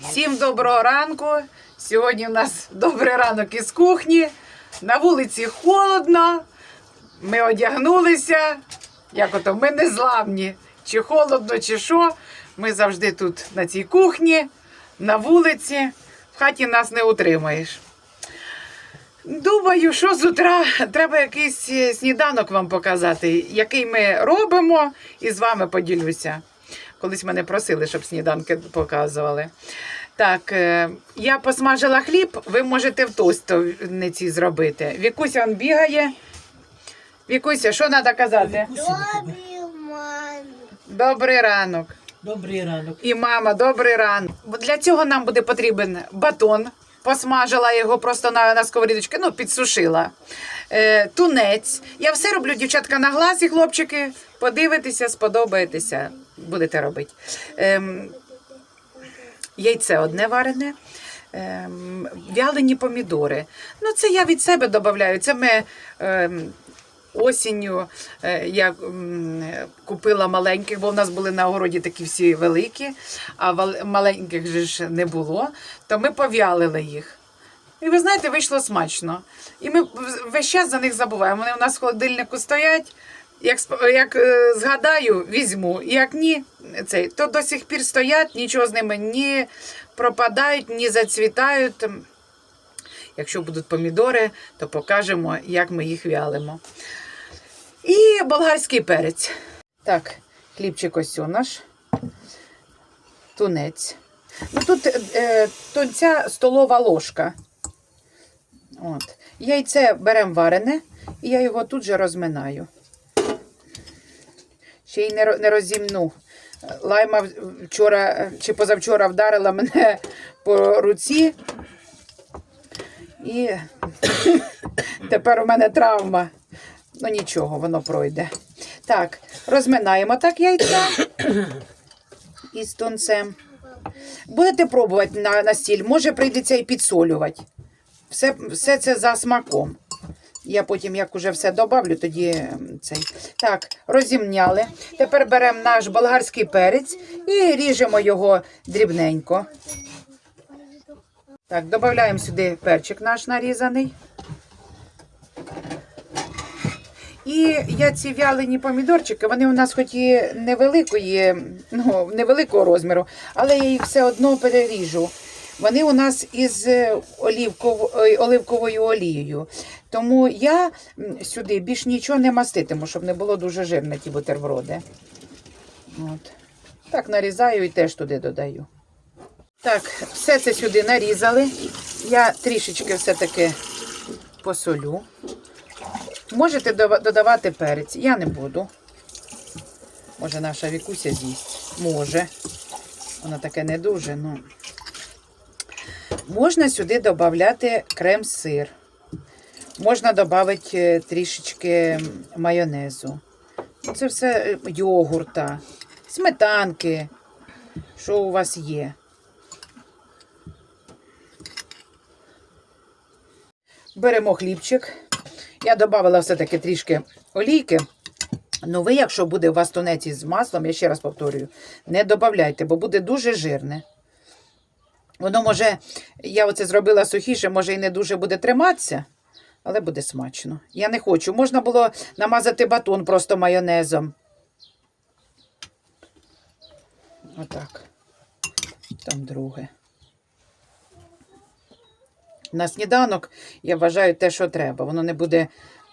Всім доброго ранку. Сьогодні у нас добрий ранок із кухні. На вулиці холодно. Ми одягнулися. Як ото ми не зламні. Чи холодно, чи що. Ми завжди тут на цій кухні, на вулиці. В хаті нас не утримаєш. Думаю, що з утра треба якийсь е, сніданок вам показати, який ми робимо, і з вами поділюся. Колись мене просили, щоб сніданки показували. Так, е, я посмажила хліб, ви можете в тостовниці зробити. Вікуся він бігає. Вікуся, що треба казати? Добрий мамі. Добрий ранок. Добрий ранок. І мама, добрий ранок. Для цього нам буде потрібен батон. Посмажила його просто на, на сковорідочці, ну, підсушила. Е, тунець. Я все роблю, дівчатка, на глаз і хлопчики. Подивитеся, сподобаєтеся, будете робити. Е, яйце одне варене. Ем, вялені помідори. Ну, це я від себе додаю. Це ми ем, осінню е, я купила маленьких, бо в нас були на огороді такі всі великі, а маленьких же ж не було, то ми пов'ялили їх. І ви знаєте, вийшло смачно. І ми весь час за них забуваємо. Вони у нас в холодильнику стоять. Як, як е, згадаю, візьму. Як ні, цей, то до сих пір стоять, нічого з ними ні пропадають, ні зацвітають. Якщо будуть помідори, то покажемо, як ми їх вялимо. І болгарський перець. Так, хлібчик ось у наш. Тунець. Ну тут е, тунця столова ложка. От. Яйце беремо варене, і я його тут же розминаю. Ще й не, не розімну. Лайма вчора чи позавчора вдарила мене по руці. І тепер у мене травма. Ну нічого, воно пройде. Так, розминаємо так яйця із тунцем. Будете пробувати на, на стіль, може прийдеться і підсолювати. Все, все це за смаком. Я потім, як уже все добавлю, тоді цей. Так, розімняли. Тепер беремо наш болгарський перець і ріжемо його дрібненько. Так, додаємо сюди перчик наш нарізаний. І я ці вялені помідорчики, вони у нас хоч і невеликої, ну, невеликого розміру, але я їх все одно переріжу. Вони у нас із е, олівков, оливковою олією. Тому я сюди більш нічого не маститиму, щоб не було дуже жирне ті бутерброди. От. Так нарізаю і теж туди додаю. Так, все це сюди нарізали. Я трішечки все-таки посолю. Можете додавати перець. Я не буду. Може, наша вікуся з'їсть. Може. Вона таке не дуже, ну. Можна сюди додати крем-сир. Можна додати трішечки майонезу. Це все е, йогурта, сметанки, що у вас є. Беремо хлібчик. Я додала все-таки трішки олійки. Ну, ви, якщо буде у вас тунець із маслом, я ще раз повторюю, не додавайте, бо буде дуже жирне. Воно може, я оце зробила сухіше, може і не дуже буде триматися, але буде смачно. Я не хочу. Можна було намазати батон просто майонезом. Отак. Там друге. На сніданок я вважаю те, що треба. Воно не буде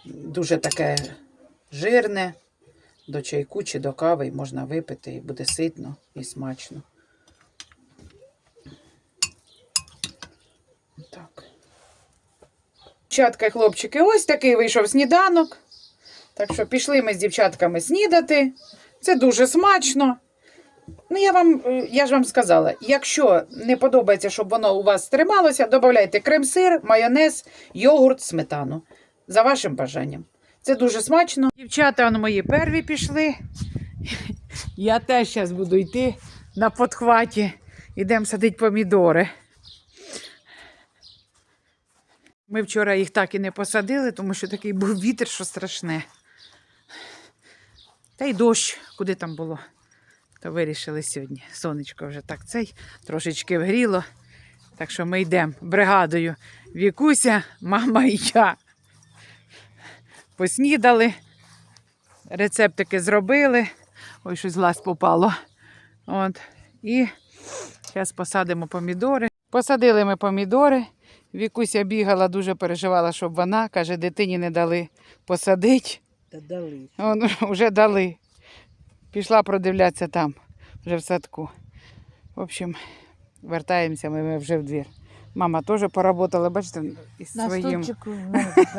дуже таке жирне. До чайку чи до кави можна випити, і буде ситно і смачно. Так. Дівчатка і хлопчики, ось такий вийшов сніданок. Так що пішли ми з дівчатками снідати. Це дуже смачно. Ну, я вам, е, я ж вам сказала, якщо не подобається, щоб воно у вас трималося, додавайте крем-сир, майонез, йогурт, сметану. За вашим бажанням. Це дуже смачно. Дівчата он мої перві пішли. Я теж зараз буду йти на подхваті. Ідемо садити помідори. Ми вчора їх так і не посадили, тому що такий був вітер, що страшне. Та й дощ, куди там було. То вирішили сьогодні. Сонечко вже так цей трошечки вгріло. Так що ми йдемо бригадою. Вікуся, мама і я. Поснідали, рецептики зробили. Ой, щось глаз попало. От. І зараз посадимо помідори. Посадили ми помідори. Вікуся бігала, дуже переживала, щоб вона, каже, дитині не дали посадити. Та дали. Он, вже дали. Пішла продивлятися там, вже в садку. В общем, вертаємося ми, ми вже в двір. Мама теж поработала, бачите, із На своїм, стульчику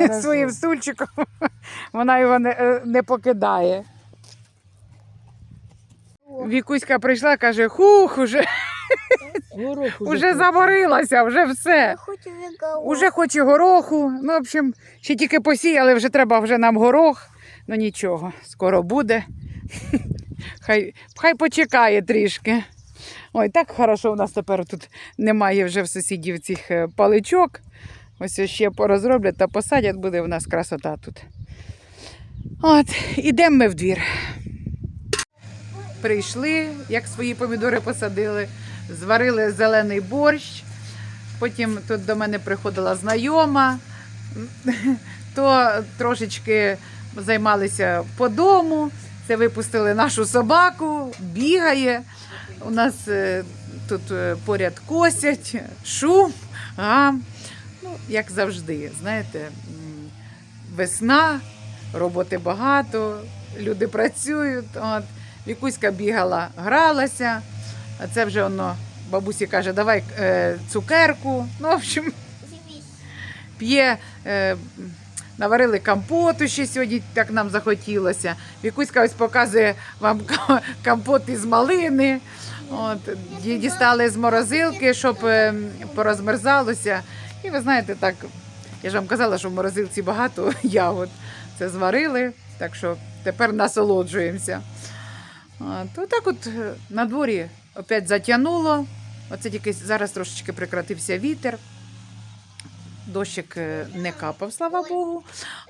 ну, своїм стульчиком. Вона його не, е, не покидає. Вікуська прийшла, каже, хух, уже, Горох уже хоче. заморилася, вже все. Уже хоче гороху. Ну, в общем, ще тільки посіяли, вже треба вже нам горох. Ну нічого, скоро буде. Хай, хай почекає трішки. Ой, так хорошо у нас тепер тут немає вже в сусідів цих е, паличок. Ось ще порозроблять та посадять, буде в нас красота тут. От, ідемо ми в двір. Прийшли, як свої помідори посадили, зварили зелений борщ. Потім тут до мене приходила знайома, то трошечки займалися по дому. Це випустили нашу собаку, бігає. У нас е, тут е, поряд косять, шум, гам. Ну, як завжди, знаєте, весна, роботи багато, люди працюють. От. Вікуська бігала, гралася, а це вже воно бабусі каже, давай е, цукерку. Ну, в общем, п'є. Наварили компоту ще сьогодні, так нам захотілося. Вікуська ось показує вам компот із малини. От, дістали з морозилки, щоб е, порозмерзалося. І ви знаєте, так, я ж вам казала, що в морозилці багато ягод. Це зварили, так що тепер насолоджуємося. От, отак от е, на дворі опять затягнуло. Оце тільки зараз трошечки прекратився вітер. Дощик е, не капав, слава Богу,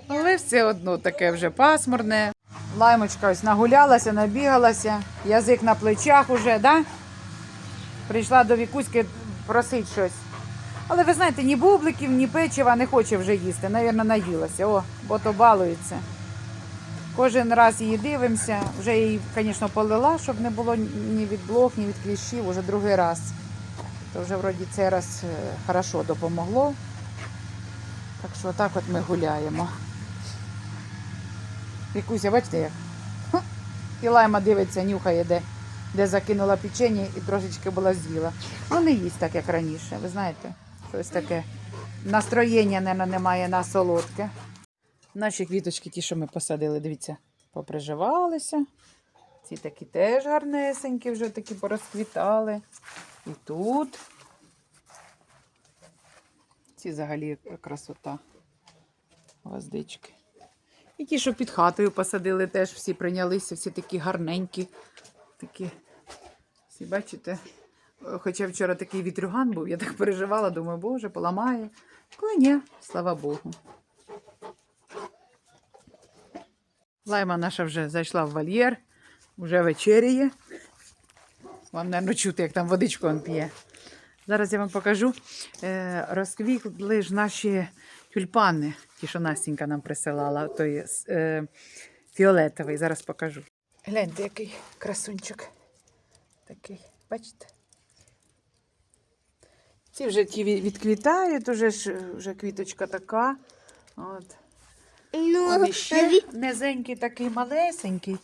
але все одно таке вже пасмурне. Лаймочка ось нагулялася, набігалася, язик на плечах уже, да? Прийшла до вікуськи просить щось. Але ви знаєте, ні бубликів, ні печива не хоче вже їсти. Навірно, наїлася. О, бо то балується. Кожен раз її дивимося. Вже її, звісно, полила, щоб не було ні від блох, ні від кліщів, уже другий раз. То вже вроді цей раз е, хорошо допомогло. Так що так от ми гуляємо. Вікуся, бачите як? Ха! І лайма дивиться, нюхає, де, де закинула печення і трошечки була з'їла. Ну не їсть так, як раніше, ви знаєте. Щось таке. Настроєння, мабуть, немає на солодке. Наші квіточки, ті, що ми посадили, дивіться, поприживалися. Ці такі теж гарнесенькі, вже такі порозквітали. І тут. Ці взагалі красота. Гвоздички. І ті, що під хатою посадили, теж всі прийнялися, всі такі гарненькі. Такі. Всі бачите? Хоча вчора такий вітрюган був, я так переживала, думаю, боже, поламає. Але ні, слава Богу. Лайма наша вже зайшла в вольєр, вже вечеряє. Вам, мабуть, чути, як там водичку він п'є. Зараз я вам покажу. Е, розквітли ж наші тюльпани, ті, що Настенька нам присилала, той е, фіолетовий. Зараз покажу. Гляньте, який красунчик. Такий, бачите? Ці вже ті відквітають, уже ж вже квіточка така. От. Ну, Он іще наві- низенький такий малесенький.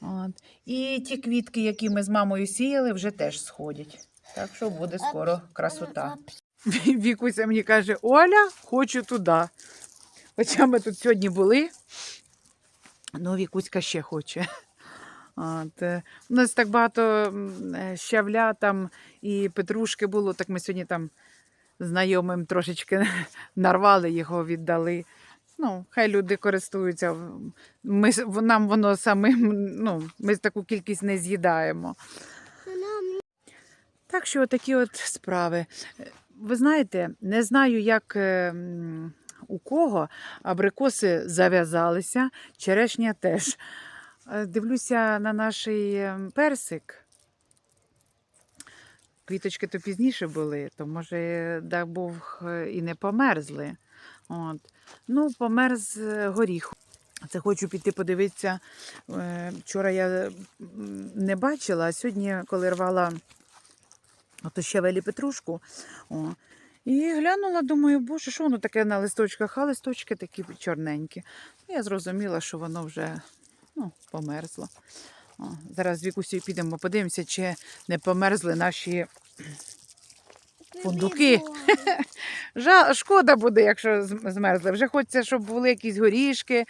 От. І ті квітки, які ми з мамою сіяли, вже теж сходять. Так що буде скоро красота. Вікуся мені каже: Оля, хочу туди. Хоча ми тут сьогодні були. Ну, Вікуська ще хоче. От, е, у нас так багато е, щавля там і петрушки було, так ми сьогодні там знайомим трошечки нарвали його, віддали. Ну, хай люди користуються. Ми, нам воно самим, ну, ми таку кількість не з'їдаємо. Так що такі от справи. Е, Ви знаєте, не знаю, як е, у кого абрикоси зав'язалися, черешня теж. Е, Дивлюся на наш ем, персик. Квіточки то пізніше були, то може дах був е, і не померзли. От. Ну, померз горіх. Це хочу піти подивитися. Вчора я не бачила, а сьогодні, коли рвала ото щавелі петрушку, о, і глянула, думаю, боже, що воно таке на листочках, а листочки такі чорненькі. Ну, Я зрозуміла, що воно вже ну, померзло. О, зараз з Вікусею підемо, подивимося, чи не померзли наші. Фундуки. Жа... Шкода буде, якщо змерзли. Вже хочеться, щоб були якісь горішки.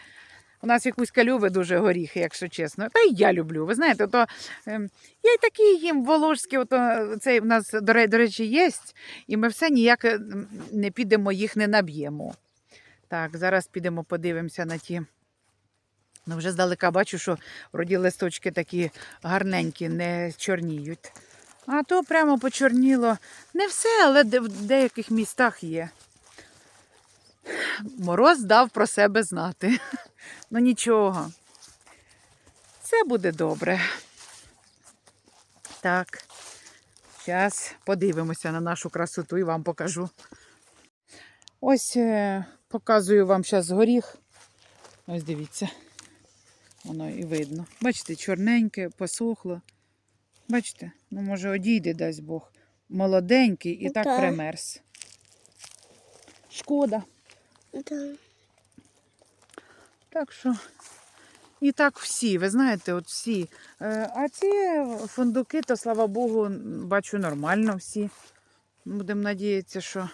У нас якусь любить дуже горіхи, якщо чесно. Та й я люблю. Ви знаєте, то ем, я й такі їм волошські, ото цей в нас, до, речі, є, і ми все ніяк ем, не підемо, їх не наб'ємо. Так, зараз підемо подивимося на ті. Ну, вже здалека бачу, що вроді листочки такі гарненькі, не чорніють. А то прямо почорніло. Не все, але в деяких містах є. Мороз дав про себе знати. Ну нічого. Все буде добре. Так. Зараз подивимося на нашу красоту і вам покажу. Ось е, показую вам зараз горіх. Ось дивіться. Воно і видно. Бачите, чорненьке, посохло. Бачите, ну може одійде, дасть Бог. Молоденький і так Так. примерз. Шкода. Да. Так що. І так всі, ви знаєте, от всі. Е, А ці фундуки, то слава Богу, бачу нормально всі. Будемо надіятися, що.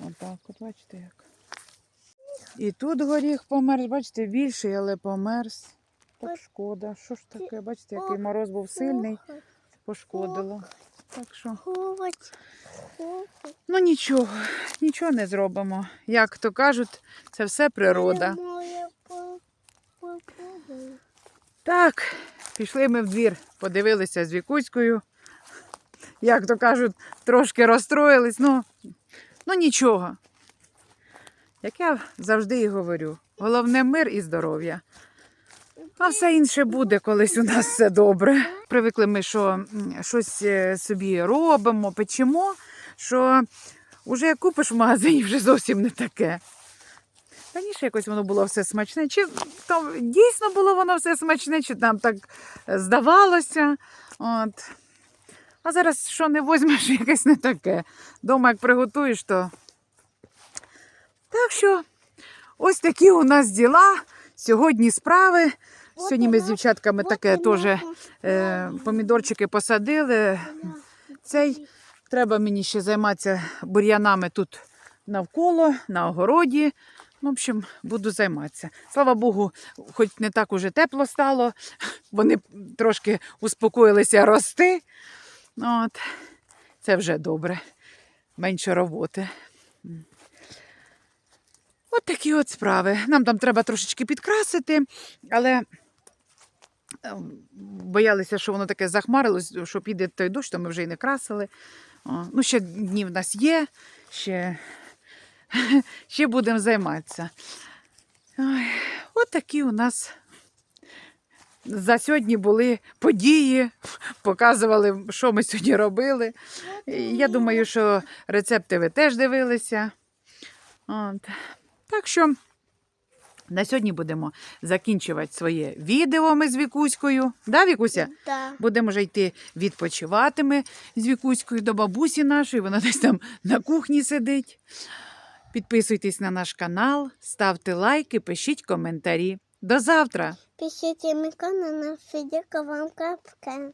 Отак, от бачите як. І тут горіх померз, бачите, більший, але померз. Так шкода. Що ж таке? Бачите, який мороз був сильний, пошкодило. Так що. Ну нічого, нічого не зробимо. Як то кажуть, це все природа. Так, пішли ми в двір, подивилися з Вікуською. Як то кажуть, трошки розстроїлись. Ну, ну нічого. Як я завжди і говорю, головне мир і здоров'я. А все інше буде, колись у нас все добре. Привикли ми, що щось е, собі робимо, печемо, що вже купиш в магазині, вже зовсім не таке. Раніше якось воно було все смачне. Чи там дійсно було воно все смачне, чи нам так здавалося. От. А зараз що не возьмеш, якесь не таке. Дома як приготуєш, то. Так що, ось такі у нас діла. Сьогодні справи. Сьогодні ми з дівчатками таке теж е, помідорчики посадили. Цей треба мені ще займатися бур'янами тут навколо, на огороді. В общем, буду займатися. Слава Богу, хоч не так уже тепло стало, вони трошки успокоїлися рости. От. Це вже добре. Менше роботи. От такі от справи. Нам там треба трошечки підкрасити, але ем, боялися, що воно таке захмарилось, що піде той дощ, то ми вже й не красили. Ну, ще дні в нас є, ще, ще будемо займатися. Ой, от такі у нас за сьогодні були події, показували, що ми сьогодні робили. Я думаю, що рецепти ви теж дивилися. От. Так що на сьогодні будемо закінчувати своє відео ми з Вікуською. Да, Вікуся? Да. Будемо вже йти відпочивати ми з Вікуською до бабусі нашої. Вона десь там на кухні сидить. Підписуйтесь на наш канал, ставте лайки, пишіть коментарі. До завтра! Пишите мне канал на вам капка.